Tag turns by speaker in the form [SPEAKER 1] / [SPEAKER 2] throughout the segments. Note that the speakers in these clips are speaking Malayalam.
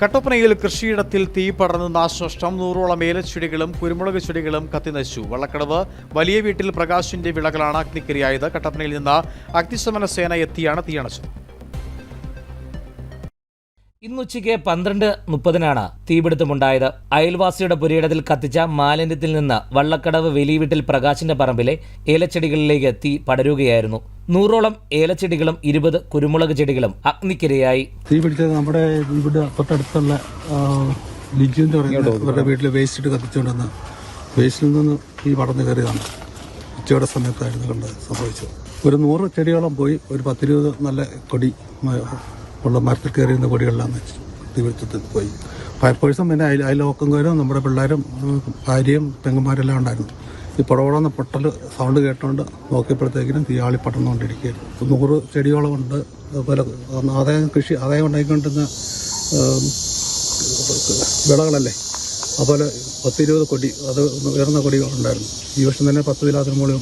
[SPEAKER 1] കട്ടപ്പനയിൽ കൃഷിയിടത്തിൽ തീ പടർന്ന് നാശനഷ്ടം. നൂറോളം ഏലച്ചെടികളും കുരുമുളക് ചെടികളും കത്തിനശിച്ചു. വള്ളക്കടവ് വലിയ വീട്ടിൽ പ്രകാശിന്റെ വിളകളാണ് അഗ്നിക്കിരയായത് കട്ടപ്പനയിൽ നിന്ന് അഗ്നിശമന സേന എത്തിയാണ് തീയണച്ചത്
[SPEAKER 2] ഇന്നുച്ചയ്ക്ക് പന്ത്രണ്ട് മുപ്പതിനാണ് തീപിടുത്തമുണ്ടായത്. അയൽവാസിയുടെ പുരയിടത്തിൽ കത്തിച്ച മാലിന്യത്തിൽ നിന്ന് വള്ളക്കടവ് വെലിവിട്ടിൽ പ്രകാശിന്റെ പറമ്പിലെ ഏലച്ചെടികളിലേക്ക് തീ പടരുകയായിരുന്നു. നൂറോളം ഏലച്ചെടികളും ഇരുപത് കുരുമുളക് ചെടികളും അഗ്നിക്കിരയായി.
[SPEAKER 3] തീ പിടിച്ചത് നമ്മുടെ ഇവിടെ തൊട്ടടുത്തുള്ള ലിജു എന്ന് പറയുന്ന അവരുടെ വീട്ടിൽ വേസ്റ്റ് ഇട്ട് കത്തിച്ചുകൊണ്ടിരുന്ന വേസ്റ്റിൽ നിന്ന് തീ പടർന്നു കയറിയതാണ്. ഉച്ചയുടെ സമയത്തായിരുന്നു കണ്ടത് സംഭവിച്ചത്. ഒരു നൂറ് ചെടിയോളം പോയി ഒരു പത്തിരുപത് നല്ല കൊടി ഉള്ള മരത്തിൽ കയറിയുന്ന കൊടികളിലാന്ന്. തീപിടുത്തത്തിൽ പോയി. ഫയർഫോഴ്സും പിന്നെ അയൽ കയറും നമ്മുടെ പിള്ളേരും ഭാര്യയും പെങ്ങന്മാരെല്ലാം ഉണ്ടായിരുന്നു. ഈ പുറകോടുന്ന പൊട്ടൽ സൗണ്ട് കേട്ടുകൊണ്ട് നോക്കിയപ്പോഴത്തേക്കിനും തീയാളി പടർന്നുകൊണ്ടിരിക്കുകയായിരുന്നു. നൂറ് ചെടിയോളം ഉണ്ട്. അതുപോലെ ആദായം കൃഷി ആദായം ഉണ്ടായിക്കൊണ്ടിരുന്ന വിളകളല്ലേ? അതുപോലെ പത്തിരുപത് കൊടി അത് ഉയർന്ന കൊടികളുണ്ടായിരുന്നു. ഈ വർഷം തന്നെ പത്ത് കിലോത്തിന് മുകളിൽ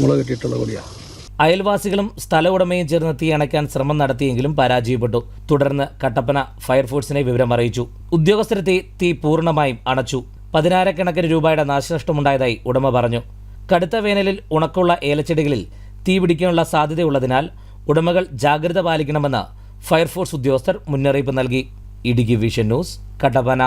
[SPEAKER 3] മുള കിട്ടിയിട്ടുള്ള കൊടിയാണ്
[SPEAKER 2] അയൽവാസികളും സ്ഥല ഉടമയും ചേർന്ന് തീ അണയ്ക്കാൻ ശ്രമം നടത്തിയെങ്കിലും പരാജയപ്പെട്ടു. തുടർന്ന് കട്ടപ്പന ഫയർഫോഴ്സിനെ വിവരം അറിയിച്ചു. ഉദ്യോഗസ്ഥരെത്തി തീ പൂർണമായും അണച്ചു. പതിനായിരക്കണക്കിന് രൂപയുടെ നാശനഷ്ടമുണ്ടായതായി ഉടമ പറഞ്ഞു. കടുത്ത വേനലിൽ ഉണക്കുള്ള ഏലച്ചെടികളിൽ തീ പിടിക്കാനുള്ള സാധ്യതയുള്ളതിനാൽ ഉടമകൾ ജാഗ്രത പാലിക്കണമെന്ന് ഫയർഫോഴ്സ് ഉദ്യോഗസ്ഥർ മുന്നറിയിപ്പ് നൽകി. Idukki vision news Kattappana.